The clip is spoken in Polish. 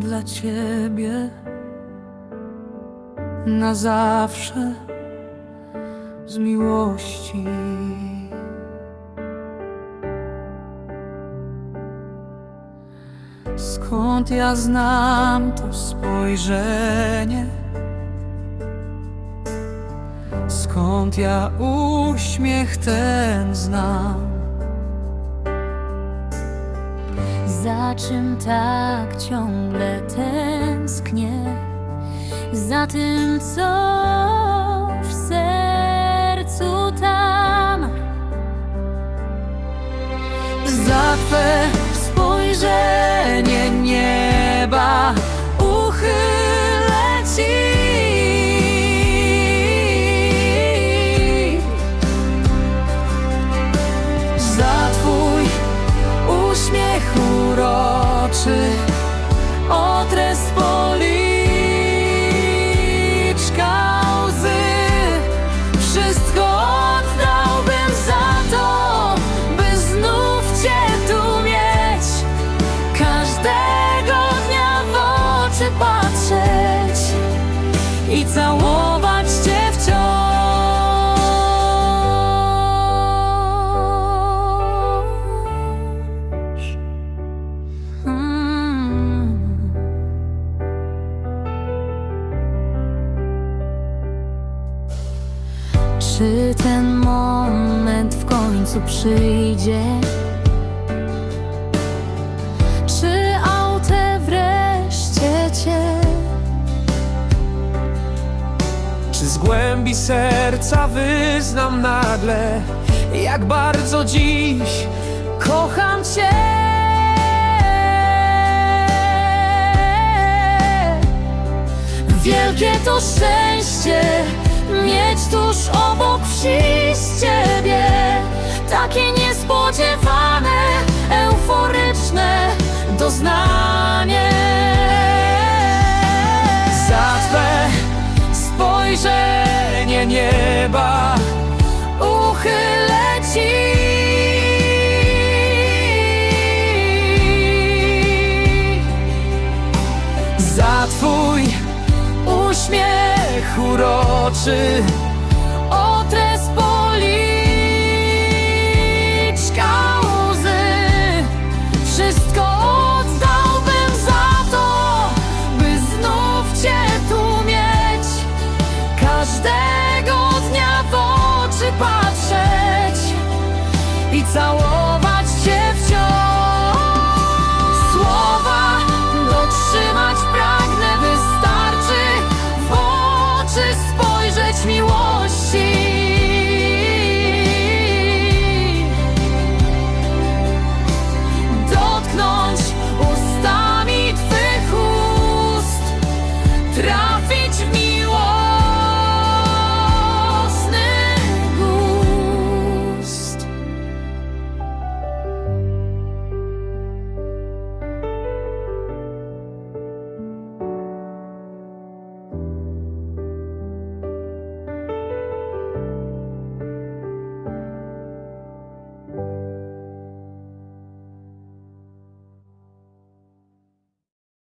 dla ciebie na zawsze z miłości. Skąd ja znam to spojrzenie? Skąd ja uśmiech ten znam? Za czym tak ciągle tęsknię? Za tym, co w sercu tam. Za Twe spojrzenie nieba uchylę Ci. Otrę z policzka łzy. Wszystko oddałbym za to, by znów Cię tu mieć. Każdego dnia w oczy Czy ten moment w końcu przyjdzie? Czy autę wreszcie cię? Czy z głębi serca wyznam nagle, jak bardzo dziś Kocham Cię. Wielkie to szczęście mieć tuż obok przyjść Ciebie. Takie niespodziewane, euforyczne doznanie. za Twe spojrzenie nieba uchylę Ci. Za Twój uśmiech śmiech uroczy Otres policzka łzy Wszystko oddałbym za to By znów Cię tu mieć. Każdego dnia w oczy patrzeć I całość